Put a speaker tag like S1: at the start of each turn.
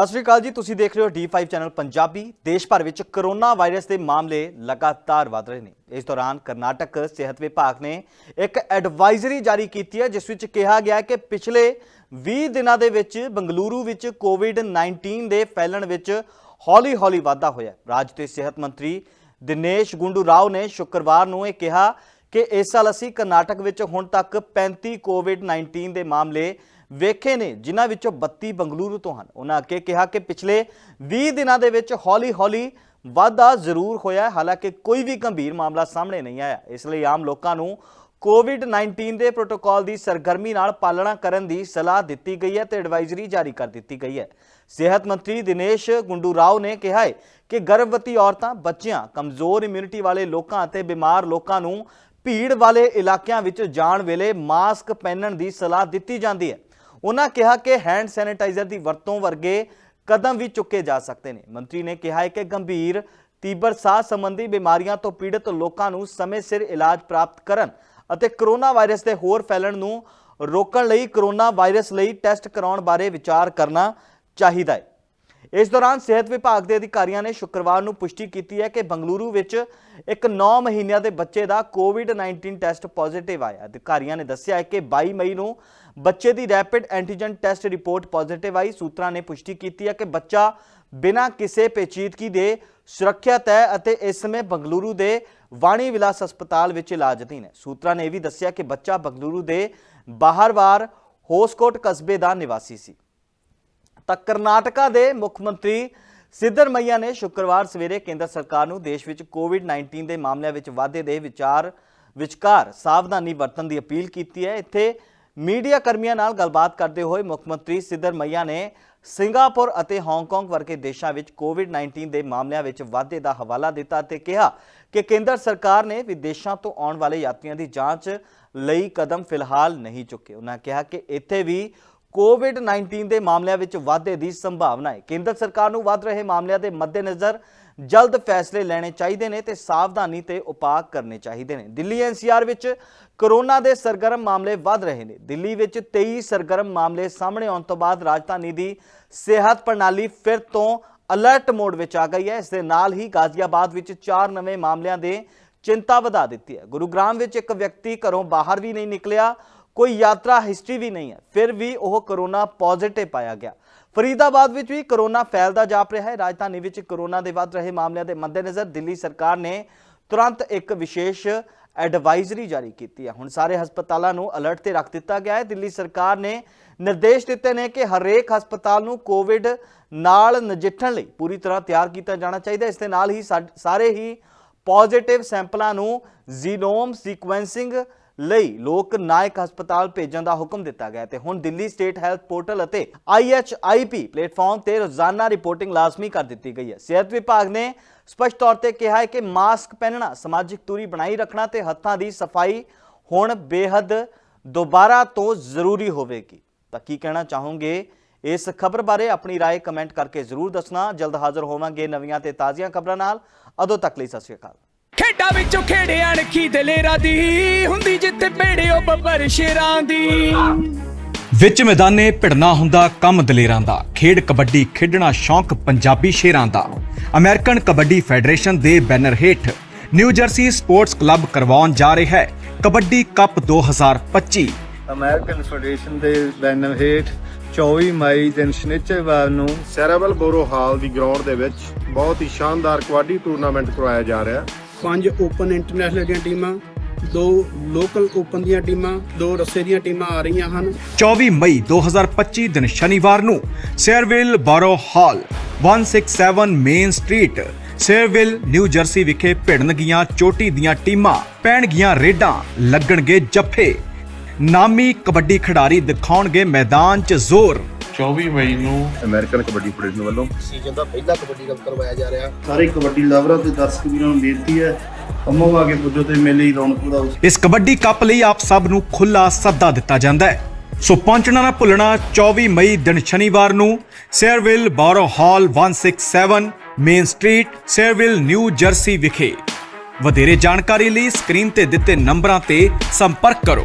S1: ਸਤਿ ਸ਼੍ਰੀ ਅਕਾਲ ਜੀ, ਤੁਸੀਂ ਦੇਖ ਰਹੇ ਹੋ D5 ਚੈਨਲ ਪੰਜਾਬੀ। ਦੇਸ਼ ਭਰ ਵਿੱਚ ਕਰੋਨਾ ਵਾਇਰਸ ਦੇ ਮਾਮਲੇ ਲਗਾਤਾਰ ਵਧ ਰਹੇ ਨੇ। ਇਸ ਦੌਰਾਨ ਕਰਨਾਟਕ ਸਿਹਤ ਵਿਭਾਗ ਨੇ ਇੱਕ ਐਡਵਾਈਜ਼ਰੀ ਜਾਰੀ ਕੀਤੀ ਹੈ, ਜਿਸ ਵਿੱਚ ਕਿਹਾ ਗਿਆ ਹੈ ਕਿ ਪਿਛਲੇ 20 ਦਿਨਾਂ ਦੇ ਵਿੱਚ ਬੰਗਲੁਰੂ ਵਿੱਚ ਕੋਵਿਡ-19 ਦੇ ਫੈਲਣ ਵਿੱਚ ਹੌਲੀ-ਹੌਲੀ ਵਾਧਾ ਹੋਇਆ ਰਾਜ ਦੇ ਸਿਹਤ ਮੰਤਰੀ ਦਿਨੇਸ਼ ਗੁੰਡੂ ਰਾਓ ਨੇ ਸ਼ੁੱਕਰਵਾਰ ਨੂੰ ਇਹ ਕਿਹਾ ਕਿ ਇਸ ਸਾਲ ਅਸੀਂ ਕਰਨਾਟਕ ਵਿੱਚ ਹੁਣ ਤੱਕ 35 ਕੋਵਿਡ-19 ਦੇ ਮਾਮਲੇ ਵੇਖੇ ਨੇ, ਜਿਨ੍ਹਾਂ ਵਿੱਚੋਂ 32 ਬੰਗਲੁਰੂ ਤੋਂ ਹਨ। ਉਹਨਾਂ ਅੱਗੇ ਕਿਹਾ ਕਿ ਪਿਛਲੇ 20 ਦਿਨਾਂ ਦੇ ਵਿੱਚ ਹੌਲੀ-ਹੌਲੀ ਵਾਧਾ ਜ਼ਰੂਰ ਹੋਇਆ ਹੈ। ਹਾਲਾਂਕਿ ਕੋਈ ਵੀ ਗੰਭੀਰ ਮਾਮਲਾ ਸਾਹਮਣੇ ਨਹੀਂ ਆਇਆ। ਇਸ ਲਈ ਆਮ ਲੋਕਾਂ ਨੂੰ ਕੋਵਿਡ-19 ਦੇ ਪ੍ਰੋਟੋਕਾਲ ਦੀ ਸਰਗਰਮੀ ਨਾਲ ਪਾਲਣਾ ਕਰਨ ਦੀ ਸਲਾਹ ਦਿੱਤੀ ਗਈ ਹੈ ਤੇ ਐਡਵਾਈਜ਼ਰੀ ਜਾਰੀ ਕਰ ਦਿੱਤੀ ਗਈ ਹੈ। ਸਿਹਤ ਮੰਤਰੀ ਦਿਨੇਸ਼ ਗੁੰਡੂ ਰਾਓ ਨੇ ਕਿਹਾ ਹੈ ਕਿ ਗਰਭਵਤੀ ਔਰਤਾਂ, ਬੱਚਿਆਂ, ਕਮਜ਼ੋਰ ਇਮਿਊਨਿਟੀ ਵਾਲੇ ਲੋਕਾਂ ਅਤੇ ਬਿਮਾਰ ਲੋਕਾਂ ਨੂੰ ਭੀੜ ਵਾਲੇ ਇਲਾਕਿਆਂ ਵਿੱਚ ਜਾਣ ਵੇਲੇ ਮਾਸਕ ਪਹਿਨਣ ਦੀ ਸਲਾਹ ਦਿੱਤੀ ਜਾਂਦੀ ਹੈ। ਉਹਨਾਂ ਕਿਹਾ ਕਿ ਹੈਂਡ ਸੈਨੀਟਾਈਜ਼ਰ ਦੀ ਵਰਤੋਂ ਵਰਗੇ ਕਦਮ ਵੀ ਚੁੱਕੇ ਜਾ ਸਕਦੇ ਨੇ। ਮੰਤਰੀ ਨੇ ਕਿਹਾ ਹੈ ਕਿ ਗੰਭੀਰ ਤੀਬਰ ਸਾਹ ਸੰਬੰਧੀ ਬਿਮਾਰੀਆਂ ਤੋਂ ਪੀੜਤ ਲੋਕਾਂ ਨੂੰ ਸਮੇਂ ਸਿਰ ਇਲਾਜ ਪ੍ਰਾਪਤ ਕਰਨ ਅਤੇ ਕਰੋਨਾ ਵਾਇਰਸ ਦੇ ਹੋਰ ਫੈਲਣ ਨੂੰ ਰੋਕਣ ਲਈ ਕਰੋਨਾ ਵਾਇਰਸ ਲਈ ਟੈਸਟ ਕਰਾਉਣ ਬਾਰੇ ਵਿਚਾਰ ਕਰਨਾ ਚਾਹੀਦਾ ਹੈ। ਇਸ ਦੌਰਾਨ ਸਿਹਤ ਵਿਭਾਗ ਦੇ ਅਧਿਕਾਰੀਆਂ ਨੇ ਸ਼ੁੱਕਰਵਾਰ ਨੂੰ ਪੁਸ਼ਟੀ ਕੀਤੀ ਹੈ ਕਿ ਬੰਗਲੁਰੂ ਵਿੱਚ ਇੱਕ 9 ਮਹੀਨਿਆਂ ਦੇ ਬੱਚੇ ਦਾ ਕੋਵਿਡ-19 ਟੈਸਟ ਪੋਜ਼ਿਟਿਵ ਆਇਆ। ਅਧਿਕਾਰੀਆਂ ਨੇ ਦੱਸਿਆ ਹੈ ਕਿ 22 ਮਈ ਨੂੰ ਬੱਚੇ ਦੀ rapid antigen test report positive ਆਈ। ਸੂਤਰਾਂ ਨੇ ਪੁਸ਼ਟੀ ਕੀਤੀ ਹੈ ਕਿ ਬੱਚਾ ਬਿਨਾਂ ਕਿਸੇ ਪੇਚੀਦਗੀ ਦੇ ਸੁਰੱਖਿਅਤ ਹੈ ਅਤੇ ਇਸ ਸਮੇਂ ਬੰਗਲੁਰੂ ਦੇ ਵਾਣੀ ਵਿਲਾਸ ਹਸਪਤਾਲ ਵਿੱਚ ਇਲਾਜਧੀਨ ਹੈ। ਸੂਤਰਾਂ ਨੇ ਇਹ ਵੀ ਦੱਸਿਆ ਕਿ ਬੱਚਾ ਬੰਗਲੁਰੂ ਦੇ ਬਾਹਰਵਾਰ ਹੋਸਕੋਟ ਕਸਬੇ ਦਾ ਨਿਵਾਸੀ ਸੀ। ਤਾਂ ਕਰਨਾਟਕਾ ਦੇ ਮੁੱਖ ਮੰਤਰੀ ਸਿੱਧਰਮਈਆ ਨੇ ਸ਼ੁੱਕਰਵਾਰ ਸਵੇਰੇ ਕੇਂਦਰ ਸਰਕਾਰ ਨੂੰ ਦੇਸ਼ ਵਿੱਚ ਕੋਵਿਡ-19 ਦੇ ਮਾਮਲਿਆਂ ਵਿੱਚ ਵਾਧੇ ਦੇ ਵਿਚਾਰ ਵਿਚਕਾਰ ਸਾਵਧਾਨੀ ਵਰਤਣ ਦੀ ਅਪੀਲ ਕੀਤੀ ਹੈ। ਇੱਥੇ ਮੀਡੀਆ ਕਰਮੀਆਂ ਨਾਲ ਗੱਲਬਾਤ ਕਰਦੇ ਹੋਏ ਮੁੱਖ ਮੰਤਰੀ ਸਿੱਧਰਮਈਆ ਨੇ ਸਿੰਗਾਪੁਰ ਅਤੇ ਹਾਂਗਕਾਂਗ ਵਰਗੇ ਦੇਸ਼ਾਂ ਵਿੱਚ ਕੋਵਿਡ-19 ਦੇ ਮਾਮਲਿਆਂ ਵਿੱਚ ਵਾਧੇ ਦਾ ਹਵਾਲਾ ਦਿੱਤਾ ਤੇ ਕਿਹਾ ਕਿ ਕੇਂਦਰ ਸਰਕਾਰ ਨੇ ਵਿਦੇਸ਼ਾਂ ਤੋਂ ਆਉਣ ਵਾਲੇ ਯਾਤਰੀਆਂ ਦੀ ਜਾਂਚ ਲਈ ਕਦਮ ਫਿਲਹਾਲ ਨਹੀਂ ਚੁੱਕੇ। ਉਹਨਾਂ ਕਿਹਾ ਕਿ ਇੱਥੇ ਵੀ ਕੋਵਿਡ-19 ਦੇ ਮਾਮਲਿਆਂ ਵਿੱਚ ਵਾਧੇ ਦੀ ਸੰਭਾਵਨਾ ਹੈ। ਕੇਂਦਰ ਸਰਕਾਰ ਨੂੰ ਵੱਧ ਰਹੇ ਮਾਮਲਿਆਂ ਦੇ ਮੱਦੇਨਜ਼ਰ ਜਲਦ ਫੈਸਲੇ ਲੈਣੇ ਚਾਹੀਦੇ ਨੇ ਤੇ ਸਾਵਧਾਨੀ ਤੇ ਉਪਾਅ ਕਰਨੇ ਚਾਹੀਦੇ ਨੇ। ਦਿੱਲੀ ਐਨਸੀਆਰ ਵਿੱਚ ਕਰੋਨਾ ਦੇ ਸਰਗਰਮ ਮਾਮਲੇ ਵੱਧ ਰਹੇ ਨੇ। ਦਿੱਲੀ ਵਿੱਚ 23 ਸਰਗਰਮ ਮਾਮਲੇ ਸਾਹਮਣੇ ਆਉਣ ਤੋਂ ਬਾਅਦ ਰਾਜਧਾਨੀ ਦੀ ਸਿਹਤ ਪ੍ਰਣਾਲੀ ਫਿਰ ਤੋਂ ਅਲਰਟ ਮੋਡ ਵਿੱਚ ਆ ਗਈ ਹੈ। ਇਸ ਦੇ ਨਾਲ ਹੀ ਗਾਜ਼ੀਆਬਾਦ ਵਿੱਚ 4 ਨਵੇਂ ਮਾਮਲਿਆਂ ਦੇ ਚਿੰਤਾ ਵਧਾ ਦਿੱਤੀ ਹੈ। ਗੁਰੂਗ੍ਰਾਮ ਵਿੱਚ ਇੱਕ ਵਿਅਕਤੀ ਘਰੋਂ ਬਾਹਰ ਵੀ ਨਹੀਂ ਨਿਕਲਿਆ। ਕੋਈ ਯਾਤਰਾ ਹਿਸਟਰੀ ਵੀ ਨਹੀਂ ਹੈ। ਫਿਰ ਵੀ ਉਹ ਕਰੋਨਾ ਪੋਜ਼ਿਟਿਵ ਪਾਇਆ ਗਿਆ। ਫਰੀਦਾਬਾਦ ਵਿੱਚ ਵੀ ਕਰੋਨਾ ਫੈਲਦਾ ਜਾਪ ਰਿਹਾ ਹੈ। ਰਾਜਧਾਨੀ ਵਿੱਚ ਕਰੋਨਾ ਦੇ ਵੱਧ ਰਹੇ ਮਾਮਲਿਆਂ ਦੇ ਮੱਦੇਨਜ਼ਰ ਦਿੱਲੀ ਸਰਕਾਰ ਨੇ ਤੁਰੰਤ ਇੱਕ ਵਿਸ਼ੇਸ਼ ਐਡਵਾਈਜ਼ਰੀ ਜਾਰੀ ਕੀਤੀ ਹੈ। ਹੁਣ ਸਾਰੇ ਹਸਪਤਾਲਾਂ ਨੂੰ ਅਲਰਟ ਤੇ ਰੱਖ ਦਿੱਤਾ ਗਿਆ ਹੈ। ਦਿੱਲੀ ਸਰਕਾਰ ਨੇ ਨਿਰਦੇਸ਼ ਦਿੱਤੇ ਨੇ ਕਿ ਹਰੇਕ ਹਸਪਤਾਲ ਨੂੰ ਕੋਵਿਡ ਨਾਲ ਨਜਿੱਠਣ ਲਈ ਪੂਰੀ ਤਰ੍ਹਾਂ ਤਿਆਰ ਕੀਤਾ ਜਾਣਾ ਚਾਹੀਦਾ ਇਸ ਦੇ ਨਾਲ ਹੀ ਸਾ- ਸਾਰੇ ਹੀ ਪੋਜ਼ਿਟਿਵ ਸੈਂਪਲਾਂ ਨੂੰ ਜ਼ੀਨੋਮ ਸੀਕੁਐਂਸਿੰਗ ਲਈ ਲੋਕ ਨਾਇਕ ਹਸਪਤਾਲ ਭੇਜਣ ਦਾ ਹੁਕਮ ਦਿੱਤਾ ਗਿਆ ਹੈ ਤੇ ਹੁਣ ਦਿੱਲੀ ਸਟੇਟ ਹੈਲਥ ਪੋਰਟਲ ਅਤੇ IHIP ਪਲੇਟਫਾਰਮ ਤੇ ਰੋਜ਼ਾਨਾ ਰਿਪੋਰਟਿੰਗ ਲਾਜ਼ਮੀ ਕਰ ਦਿੱਤੀ ਗਈ ਹੈ ਸਿਹਤ ਵਿਭਾਗ ਨੇ ਸਪਸ਼ਟ ਤੌਰ ਤੇ ਕਿਹਾ ਹੈ ਕਿ ਮਾਸਕ ਪਹਿਨਣਾ ਸਮਾਜਿਕ ਦੂਰੀ ਬਣਾਈ ਰੱਖਣਾ ਤੇ ਹੱਥਾਂ ਦੀ ਸਫਾਈ ਹੁਣ ਬੇਹੱਦ ਦੁਬਾਰਾ ਤੋਂ ਜ਼ਰੂਰੀ ਹੋਵੇਗੀ ਤਾਂ ਕੀ ਕਹਿਣਾ ਚਾਹੋਗੇ ਇਸ ਖਬਰ ਬਾਰੇ ਆਪਣੀ رائے ਕਮੈਂਟ ਕਰਕੇ ਜ਼ਰੂਰ ਦੱਸਣਾ ਜਲਦ ਹਾਜ਼ਰ ਹੋਵਾਂਗੇ ਨਵੀਆਂ ਤੇ ਤਾਜ਼ੀਆਂ ਖਬਰਾਂ ਨਾਲ ਅਦੋਂ ਤੱਕ ਲਈ ਸਤਿ ਸ਼੍ਰੀ ਅਕਾਲ
S2: ਖੇਡਾਂ ਵਿੱਚੋਂ ਖੇੜੇ ਅਣਖੀ ਦਲੇਰਾਂ ਦੀ ਹੁੰਦੀ ਜਿੱਤੇ ਭੇੜਿਓ ਬੱਬਰ ਸ਼ੇਰਾਂ ਦੀ।
S3: ਵਿੱਚ ਮੈਦਾਨੇ ਭਿੜਨਾ ਹੁੰਦਾ ਕੰਮ ਦਲੇਰਾਂ ਦਾ ਖੇਡ ਕਬੱਡੀ ਖੇਡਣਾ ਸ਼ੌਂਕ ਪੰਜਾਬੀ ਸ਼ੇਰਾਂ ਦਾ। ਅਮਰੀਕਨ ਕਬੱਡੀ ਫੈਡਰੇਸ਼ਨ ਦੇ ਬੈਨਰ ਹੇਠ ਨਿਊ ਜਰਸੀ ਸਪੋਰਟਸ ਕਲੱਬ ਕਰਵਾਉਣ ਜਾ ਰਿਹਾ ਹੈ ਕਬੱਡੀ ਕੱਪ 2025
S4: ਅਮਰੀਕਨ ਫੈਡਰੇਸ਼ਨ ਦੇ ਬੈਨਰ ਹੇਠ 24 ਮਈ ਦਿਨ ਸ਼ਨੀਚਰਵਾਰ ਨੂੰ
S5: ਸੈਰਾਬਲ ਬੋਰੋ ਹਾਲ ਦੀ ਗਰਾਊਂਡ ਦੇ ਵਿੱਚ ਬਹੁਤ ਹੀ ਸ਼ਾਨਦਾਰ ਕਬੱਡੀ ਟੂਰਨਾਮੈਂਟ ਕਰਵਾਇਆ ਜਾ ਰਿਹਾ। ਹੈ
S6: ਪੰਜ ਓਪਨ ਇੰਟਰਨੈਸ਼ਨਲ ਦੀਆਂ ਟੀਮਾਂ, ਦੋ ਲੋਕਲ ਓਪਨ ਦੀਆਂ ਟੀਮਾਂ, ਦੋ ਰੱਸੇ ਦੀਆਂ ਟੀਮਾਂ ਆ ਰਹੀਆਂ ਹਨ।
S3: 24 ਮਈ 2025 ਦਿਨ ਸ਼ਨੀਵਾਰ ਨੂੰ Sayreville Borough Hall 167 Main Street Sayreville New Jersey ਵਿਖੇ ਭਿੜਨਗੀਆਂ ਚੋਟੀ ਦੀਆਂ ਟੀਮਾਂ ਪੈਣਗੀਆਂ ਰੇਡਾਂ ਲੱਗਣਗੇ ਜੱਫੇ। ਨਾਮੀ ਕਬੱਡੀ ਖਿਡਾਰੀ ਦਿਖਾਉਣਗੇ ਮੈਦਾਨ 'ਚ ਜ਼ੋਰ।
S7: 24 ਮਈ ਨੂੰ
S5: ਅਮਰੀਕਨ ਕਬੱਡੀ ਫੈਡਰੇਸ਼ਨ ਵੱਲੋਂ।
S8: ਸੀਜ਼ਨ ਦਾ ਪਹਿਲਾ ਕਬੱਡੀ ਕੱਪ ਕਰਵਾਇਆ ਜਾ ਰਿਹਾ।
S4: ਸਾਰੇ ਕਬੱਡੀ ਲਵਰਾਂ ਤੇ ਦਰਸ਼ਕ ਵੀਰਾਂ ਨੂੰ ਬੇਨਤੀ ਹੈ ਅੰਮੋ ਆ ਕੇ ਪੁੱਜੋ ਤੇ ਮੇਲੇ ਹੀ ਰੌਣਕ ਵਧਾਓ।
S3: ਇਸ ਕਬੱਡੀ ਕੱਪ ਲਈ ਆਪ ਸਭ ਨੂੰ ਖੁੱਲਾ ਸੱਦਾ ਦਿੱਤਾ ਜਾਂਦਾ ਹੈ। ਸੋ ਪਹੁੰਚਣਾ ਨਾ ਭੁੱਲਣਾ 24 ਮਈ ਦਿਨ ਸ਼ਨੀਵਾਰ ਨੂੰ Sayreville Borough Hall 167 Main Street Sayreville New Jersey ਵਿਖੇ। ਵਧੇਰੇ ਜਾਣਕਾਰੀ ਲਈ ਸਕਰੀਨ ਤੇ ਦਿੱਤੇ ਨੰਬਰਾਂ ਤੇ ਸੰਪਰਕ ਕਰੋ।